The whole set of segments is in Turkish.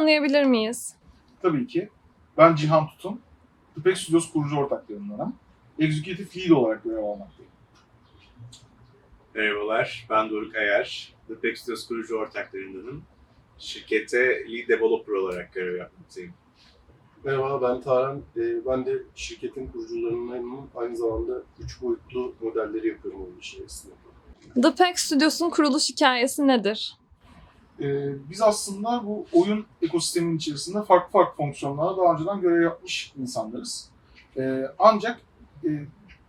Tanıyabilir miyiz? Tabii ki. Ben Cihan Tutun. Tüpek Studios kurucu ortaklarındanım. Executive Lead olarak görev almaktayım. Merhabalar, ben Doruk Ayar. The Pack Studios kurucu ortaklarındanım. Şirkete Lead Developer olarak görev yapmaktayım. Merhaba ben Tarhan. Ee, ben de şirketin kurucularındanım. Aynı zamanda üç boyutlu modelleri yapıyorum oyun içerisinde. The Pack Studios'un kuruluş hikayesi nedir? Ee, biz aslında bu oyun ekosistemin içerisinde farklı farklı fonksiyonlara daha önceden görev yapmış insanlarız. Ee, ancak e,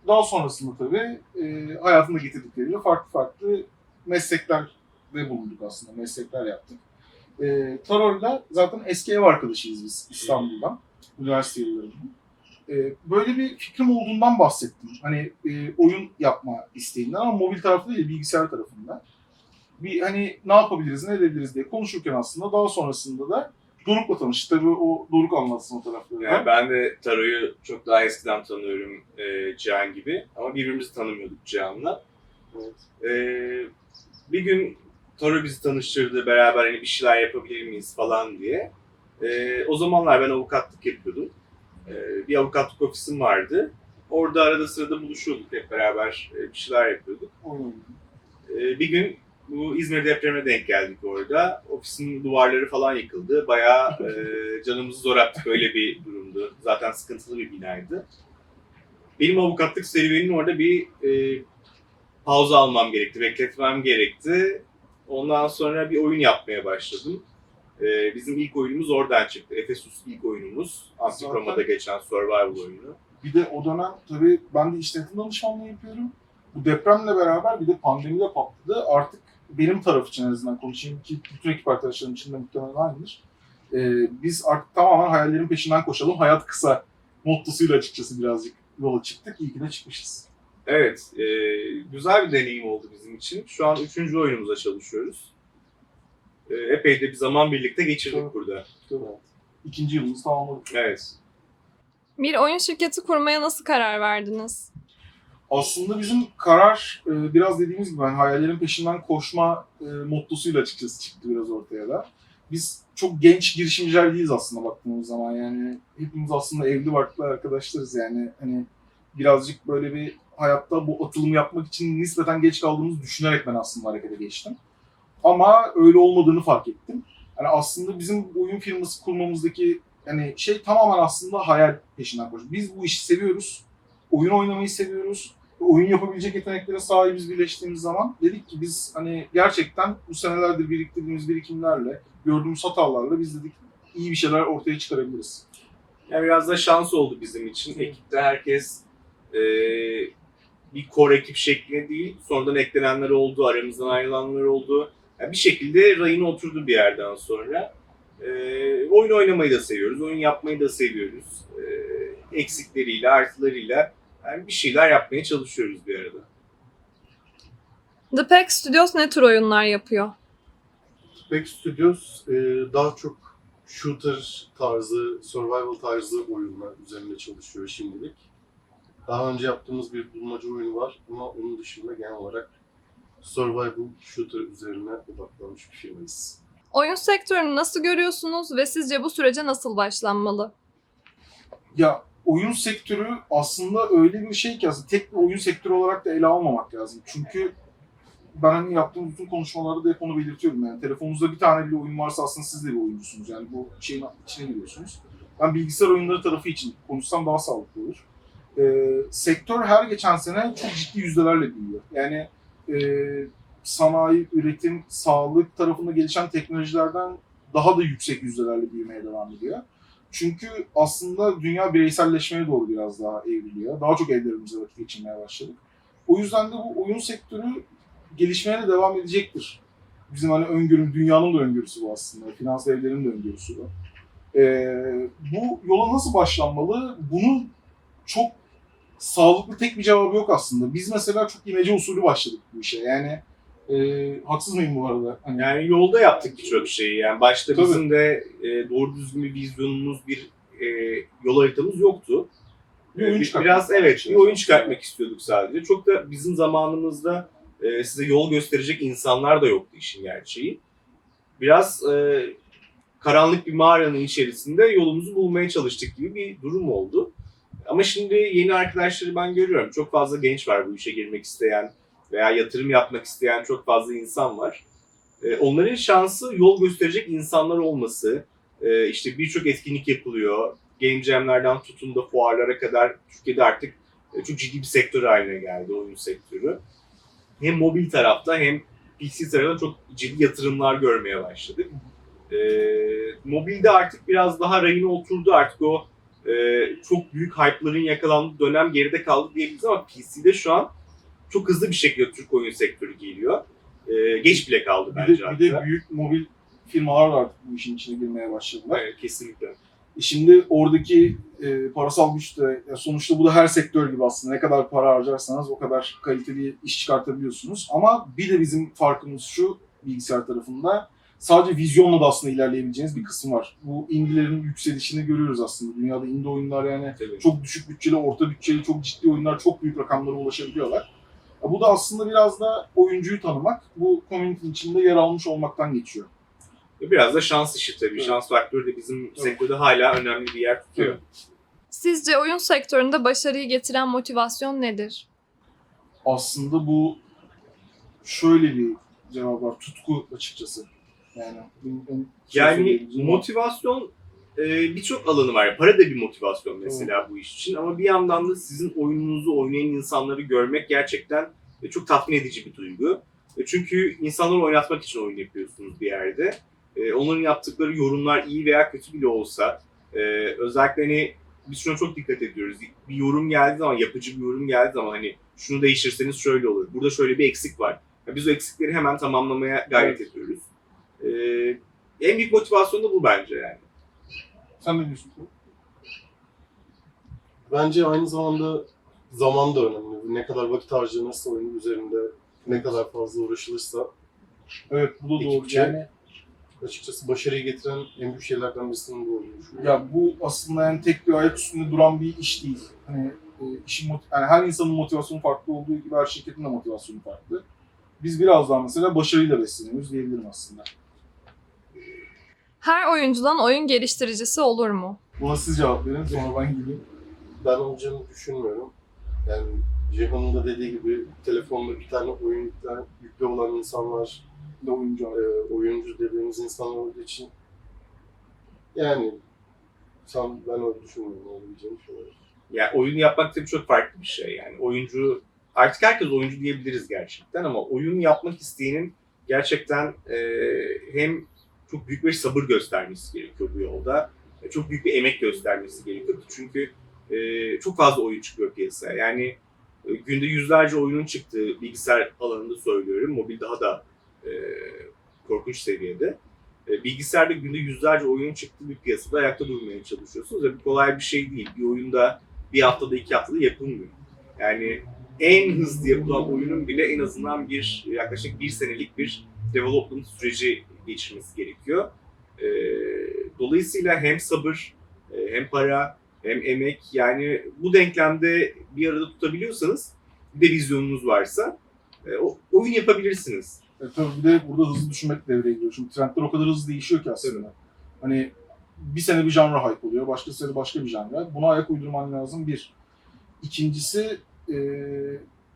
daha sonrasında tabii e, hayatında getirdikleriyle farklı farklı mesleklerde bulunduk aslında, meslekler yaptık. E, Tarol'la zaten eski ev arkadaşıyız biz İstanbul'dan, üniversite yıllarından. E, böyle bir fikrim olduğundan bahsettim. Hani e, oyun yapma isteğinden ama mobil tarafta değil, bilgisayar tarafında bir hani ne yapabiliriz, ne edebiliriz diye konuşurken aslında daha sonrasında da Doruk'la tanıştık. Tabii o Doruk anlatsın o tarafları. Yani ben de Taro'yu çok daha eskiden tanıyorum e, Cihan gibi ama birbirimizi tanımıyorduk Cihan'la. Evet. E, bir gün Taro bizi tanıştırdı, beraber hani bir şeyler yapabilir miyiz falan diye. E, o zamanlar ben avukatlık yapıyordum. E, bir avukatlık ofisim vardı. Orada arada sırada buluşuyorduk hep beraber e, bir şeyler yapıyorduk. Oyun. Ee, bir gün bu İzmir depremine denk geldik orada. Ofisin duvarları falan yıkıldı. Bayağı e, canımızı zor attık öyle bir durumdu. Zaten sıkıntılı bir binaydı. Benim avukatlık serüveninin orada bir e, pauza almam gerekti, bekletmem gerekti. Ondan sonra bir oyun yapmaya başladım. E, bizim ilk oyunumuz oradan çıktı. Efesus ilk oyunumuz. Antikroma'da Zaten- geçen survival oyunu. Bir de o dönem tabii ben de işletim danışmanlığı yapıyorum. Bu depremle beraber bir de pandemiyle patladı. Artık benim taraf için en azından konuşayım ki bütün ekip arkadaşlarım için de muhtemelen aynıdır. Ee, biz artık tamamen hayallerin peşinden koşalım. Hayat kısa mottosuyla açıkçası birazcık yola çıktık. İyi ki de çıkmışız. Evet, e, güzel bir deneyim oldu bizim için. Şu an üçüncü oyunumuza çalışıyoruz. E, epey de bir zaman birlikte geçirdik Evet. burada. Evet. İkinci yılımızı tamamladık. Evet. Bir oyun şirketi kurmaya nasıl karar verdiniz? Aslında bizim karar e, biraz dediğimiz gibi hani hayallerin peşinden koşma e, mottosuyla açıkçası çıktı biraz ortaya da. Biz çok genç girişimciler değiliz aslında baktığımız zaman yani hepimiz aslında evli barklı arkadaşlarız yani hani birazcık böyle bir hayatta bu atılımı yapmak için nispeten geç kaldığımızı düşünerek ben aslında harekete geçtim. Ama öyle olmadığını fark ettim. Yani aslında bizim oyun firması kurmamızdaki yani şey tamamen aslında hayal peşinden koşuyor. Biz bu işi seviyoruz. Oyun oynamayı seviyoruz oyun yapabilecek yeteneklere sahibiz birleştiğimiz zaman dedik ki biz hani gerçekten bu senelerdir biriktirdiğimiz birikimlerle, gördüğümüz hatalarla biz dedik iyi bir şeyler ortaya çıkarabiliriz. Yani biraz da şans oldu bizim için. Ekipte herkes e, bir core ekip şeklinde değil, sonradan eklenenler oldu, aramızdan ayrılanlar oldu. Yani bir şekilde rayına oturdu bir yerden sonra. E, oyun oynamayı da seviyoruz, oyun yapmayı da seviyoruz. E, eksikleriyle, artılarıyla yani bir şeyler yapmaya çalışıyoruz bir arada. The Pack Studios ne tür oyunlar yapıyor? Spec Studios e, daha çok shooter tarzı, survival tarzı oyunlar üzerinde çalışıyor şimdilik. Daha önce yaptığımız bir bulmaca oyunu var ama onun dışında genel olarak survival shooter üzerine odaklanmış bir firmayız. Oyun sektörünü nasıl görüyorsunuz ve sizce bu sürece nasıl başlanmalı? Ya oyun sektörü aslında öyle bir şey ki aslında tek bir oyun sektörü olarak da ele almamak lazım. Çünkü ben hani yaptığım bütün konuşmalarda da hep onu belirtiyorum yani. Telefonunuzda bir tane bile oyun varsa aslında siz de bir oyuncusunuz. Yani bu şeyin içine giriyorsunuz. Ben bilgisayar oyunları tarafı için konuşsam daha sağlıklı olur. Ee, sektör her geçen sene çok ciddi yüzdelerle büyüyor. Yani e, sanayi, üretim, sağlık tarafında gelişen teknolojilerden daha da yüksek yüzdelerle büyümeye devam ediyor. Çünkü aslında dünya bireyselleşmeye doğru biraz daha evriliyor. Daha çok evlerimizde vakit geçirmeye başladık. O yüzden de bu oyun sektörü gelişmeye de devam edecektir. Bizim hani öngörüm, dünyanın da öngörüsü bu aslında. Finans devlerinin de öngörüsü bu. Ee, bu yola nasıl başlanmalı? Bunun çok sağlıklı tek bir cevabı yok aslında. Biz mesela çok imece usulü başladık bu işe. Yani e, haksız mıyım bu arada? Hani, Yani yolda yaptık birçok şeyi. Yani başta Tabii. bizim de e, doğru düzgün bir vizyonumuz, bir e, yol haritamız yoktu. Bir oyun Bir- çıkartmak Biraz evet, bir oyun çıkartmak istiyorduk sadece. Çok da bizim zamanımızda e, size yol gösterecek insanlar da yoktu işin gerçeği. Biraz e, karanlık bir mağaranın içerisinde yolumuzu bulmaya çalıştık gibi bir durum oldu. Ama şimdi yeni arkadaşları ben görüyorum. Çok fazla genç var bu işe girmek isteyen veya yatırım yapmak isteyen çok fazla insan var. Ee, Onların şansı yol gösterecek insanlar olması. Ee, İşte birçok etkinlik yapılıyor. Game Jam'lerden tutun da fuarlara kadar Türkiye'de artık e, çok ciddi bir sektör haline geldi oyun sektörü. Hem mobil tarafta hem PC tarafında çok ciddi yatırımlar görmeye başladık. Ee, mobilde artık biraz daha rayına oturdu artık o e, çok büyük hype'ların yakalandığı dönem geride kaldı diyebiliriz ama PC'de şu an çok hızlı bir şekilde Türk oyun sektörü geliyor. Ee, geç bile kaldı Bir bence de, bir de büyük mobil firmalar da artık bu işin içine girmeye başladılar. Evet, kesinlikle. E Şimdi oradaki e, parasal güç de ya sonuçta bu da her sektör gibi aslında. Ne kadar para harcarsanız o kadar kaliteli iş çıkartabiliyorsunuz. Ama bir de bizim farkımız şu bilgisayar tarafında sadece vizyonla da aslında ilerleyebileceğiniz bir kısım var. Bu indilerin yükselişini görüyoruz aslında. Dünyada indie oyunlar yani Tabii. çok düşük bütçeli, orta bütçeli, çok ciddi oyunlar çok büyük rakamlara ulaşabiliyorlar. Ya Bu da aslında biraz da oyuncuyu tanımak, bu community'nin içinde yer almış olmaktan geçiyor. Biraz da şans işi tabii. Evet. Şans faktörü de bizim sektörde hala önemli bir yer tutuyor. Evet. Sizce oyun sektöründe başarıyı getiren motivasyon nedir? aslında bu şöyle bir cevap var. Tutku açıkçası. Yani Yani motivasyon e, birçok alanı var. Para da bir motivasyon mesela bu iş için ama bir yandan da sizin oyununuzu oynayan insanları görmek gerçekten e, çok tatmin edici bir duygu. E, Çünkü insanları oynatmak için oyun yapıyorsunuz bir yerde. E, Onların yaptıkları yorumlar iyi veya kötü bile olsa özellikle hani biz şuna çok dikkat ediyoruz. Bir yorum geldiği zaman, yapıcı bir yorum geldiği zaman hani şunu değiştirseniz şöyle olur. Burada şöyle bir eksik var. Ya Biz o eksikleri hemen tamamlamaya gayret ediyoruz. E, en büyük motivasyon da bu bence yani. Sen ne diyorsun? Bence aynı zamanda zaman da önemli. Ne kadar vakit harcanırsa oyunun üzerinde, ne kadar fazla uğraşılırsa Evet bu da doğru. Ekipçe- Yani açıkçası başarıyı getiren en büyük şeylerden birisinin bu olduğunu düşünüyorum. ya bu aslında yani tek bir ayak üstünde duran bir iş değil. Hani e, işin yani her insanın motivasyonu farklı olduğu gibi her şirketin de motivasyonu farklı. Biz biraz daha mesela başarıyla besleniyoruz diyebilirim aslında. Her oyuncudan oyun geliştiricisi olur mu? Buna siz cevap verin sonra ben gideyim. Ben olacağını düşünmüyorum. Yani Cihan'ın da dediği gibi telefonda bir tane oyun yüklen, yüklü olan insanlar, de oyuncu e, abi. oyuncu dediğimiz insanlar olduğu için yani sen ben öyle düşünmüyorum olabileceğini düşünüyorum. Yani oyun yapmak tabii çok farklı bir şey. Yani oyuncu artık herkes oyuncu diyebiliriz gerçekten ama oyun yapmak isteyenin gerçekten e, hem çok büyük bir sabır göstermesi gerekiyor bu yolda. e, Çok büyük bir emek göstermesi gerekiyor. Çünkü e, çok fazla oyun çıkıyor piyasaya. Yani e, günde yüzlerce oyunun çıktığı bilgisayar alanında söylüyorum. Mobil daha da e, korkunç seviyede. E, bilgisayarda günde yüzlerce oyunun çıktığı bir piyasada ayakta durmaya çalışıyorsunuz. Ve bu kolay bir şey değil. Bir oyunda bir haftada iki haftada yapılmıyor. Yani en hızlı yapılan oyunun bile en azından bir yaklaşık bir senelik bir development süreci geçirmesi gerekiyor. E, dolayısıyla hem sabır, e, hem para, hem emek yani bu denklemde bir arada tutabiliyorsanız bir de vizyonunuz varsa e, o, oyun yapabilirsiniz. E, tabii bir de burada hızlı düşünmek devreye giriyor. Çünkü trendler o kadar hızlı değişiyor ki aslında. Hani bir sene bir janra hype oluyor, başka sene başka bir janra. Buna ayak uydurman lazım bir. İkincisi e,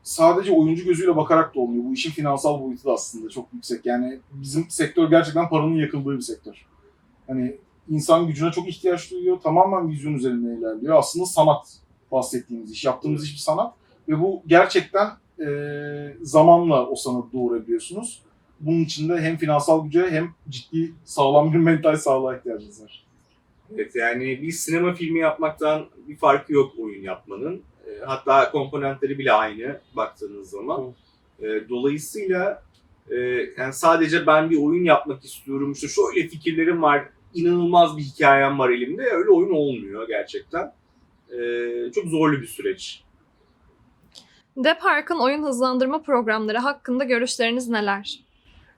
sadece oyuncu gözüyle bakarak da olmuyor. Bu işin finansal boyutu da aslında çok yüksek. Yani bizim sektör gerçekten paranın yakıldığı bir sektör. Hani insan gücüne çok ihtiyaç duyuyor. Tamamen vizyon üzerinden ilerliyor. Aslında sanat bahsettiğimiz iş. Yaptığımız iş bir sanat. Ve bu gerçekten e, zamanla o sanatı doğurabiliyorsunuz. Bunun için de hem finansal güce hem ciddi sağlam bir mental sağlığa ihtiyacınız var. Evet yani bir sinema filmi yapmaktan bir farkı yok oyun yapmanın. E, Hatta komponentleri bile aynı baktığınız zaman. E, Dolayısıyla e, yani sadece ben bir oyun yapmak istiyorum, işte şöyle fikirlerim var, inanılmaz bir hikayem var elimde. Öyle oyun olmuyor gerçekten. E, Çok zorlu bir süreç. Depark'ın oyun hızlandırma programları hakkında görüşleriniz neler?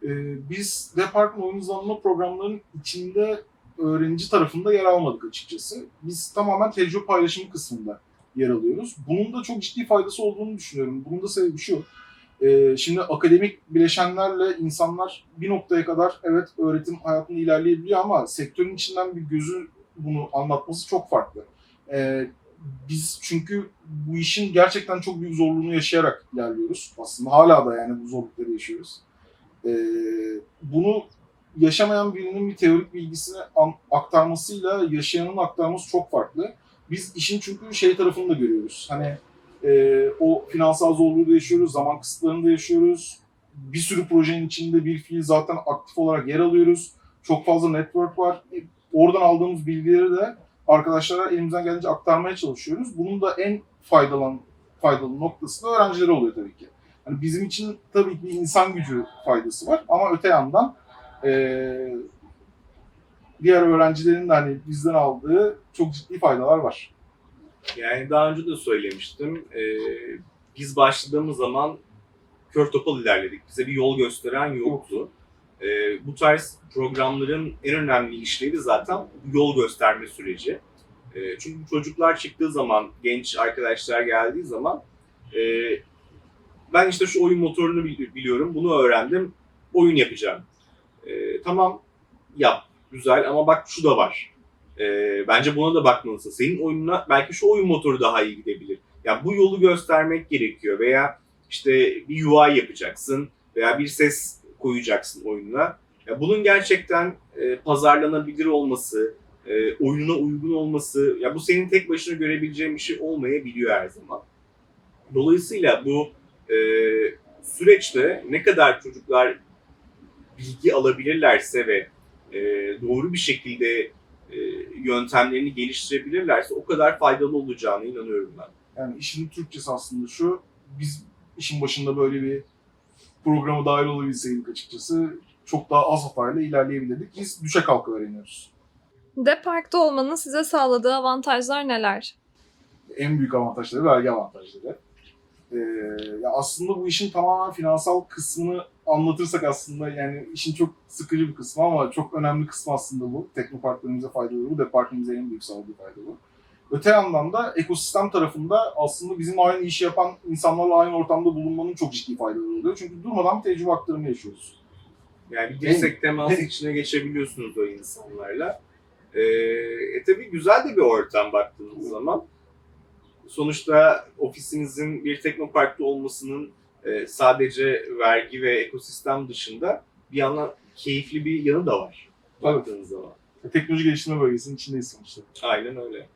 Ee, biz Departman oyun hızlanma programlarının içinde öğrenci tarafında yer almadık açıkçası. Biz tamamen tecrübe paylaşımı kısmında yer alıyoruz. Bunun da çok ciddi faydası olduğunu düşünüyorum. Bunun da sebebi şu. Ee, şimdi akademik bileşenlerle insanlar bir noktaya kadar evet öğretim hayatında ilerleyebiliyor ama sektörün içinden bir gözü bunu anlatması çok farklı. Ee, biz çünkü bu işin gerçekten çok büyük zorluğunu yaşayarak ilerliyoruz. Aslında hala da yani bu zorlukları yaşıyoruz. Ee, bunu yaşamayan birinin bir teorik bilgisini aktarmasıyla yaşayanın aktarması çok farklı. Biz işin çünkü şey tarafını da görüyoruz. Hani e, o finansal zorluğu da yaşıyoruz, zaman kısıtlarını da yaşıyoruz. Bir sürü projenin içinde bir fiil zaten aktif olarak yer alıyoruz. Çok fazla network var. E, Oradan aldığımız bilgileri de arkadaşlara elimizden gelince aktarmaya çalışıyoruz. Bunun da en faydalan faydalı noktası da öğrencileri oluyor tabii ki. Hani bizim için tabii ki insan gücü faydası var ama öte yandan eee, diğer öğrencilerin de hani bizden aldığı çok ciddi faydalar var. Yani daha önce de söylemiştim. Ee, biz başladığımız zaman kör topal ilerledik. Bize bir yol gösteren yoktu. Ee, bu tarz programların en önemli işlevi zaten yol gösterme süreci. Ee, çünkü çocuklar çıktığı zaman, genç arkadaşlar geldiği zaman e, ben işte şu oyun motorunu bili- biliyorum, bunu öğrendim, oyun yapacağım. Ee, tamam yap, güzel ama bak şu da var. Ee, bence buna da bakmalısın. Senin oyununa belki şu oyun motoru daha iyi gidebilir. Yani bu yolu göstermek gerekiyor veya işte bir UI yapacaksın veya bir ses koyacaksın oyununa. Ya bunun gerçekten e, pazarlanabilir olması, e, oyununa uygun olması, ya bu senin tek başına görebileceğin bir şey olmayabiliyor her zaman. Dolayısıyla bu e, süreçte ne kadar çocuklar bilgi alabilirlerse ve e, doğru bir şekilde e, yöntemlerini geliştirebilirlerse o kadar faydalı olacağına inanıyorum ben. Yani işin Türkçesi aslında şu, biz işin başında böyle bir programa dahil olabilseydik açıkçası çok daha az hatayla ilerleyebilirdik. Biz düşe kalka öğreniyoruz. Depark'ta olmanın size sağladığı avantajlar neler? En büyük avantajları vergi avantajları. Ee, ya aslında bu işin tamamen finansal kısmını anlatırsak aslında yani işin çok sıkıcı bir kısmı ama çok önemli kısmı aslında bu. Teknoparklarımıza faydalı bu, departımıza en büyük sağladığı fayda bu. Öte yandan da ekosistem tarafında aslında bizim aynı işi yapan insanlarla aynı ortamda bulunmanın çok ciddi faydaları oluyor. Çünkü durmadan bir tecrübe aktarımı yaşıyoruz. Yani bir dirsek teması içine geçebiliyorsunuz o insanlarla. Ee, e tabii güzel de bir ortam baktığınız zaman. Sonuçta ofisinizin bir teknoparkta olmasının e, sadece vergi ve ekosistem dışında bir yandan keyifli bir yanı da var. Baktığınız zaman. Teknoloji geliştirme bölgesinin içindeyiz sonuçta. Aynen öyle.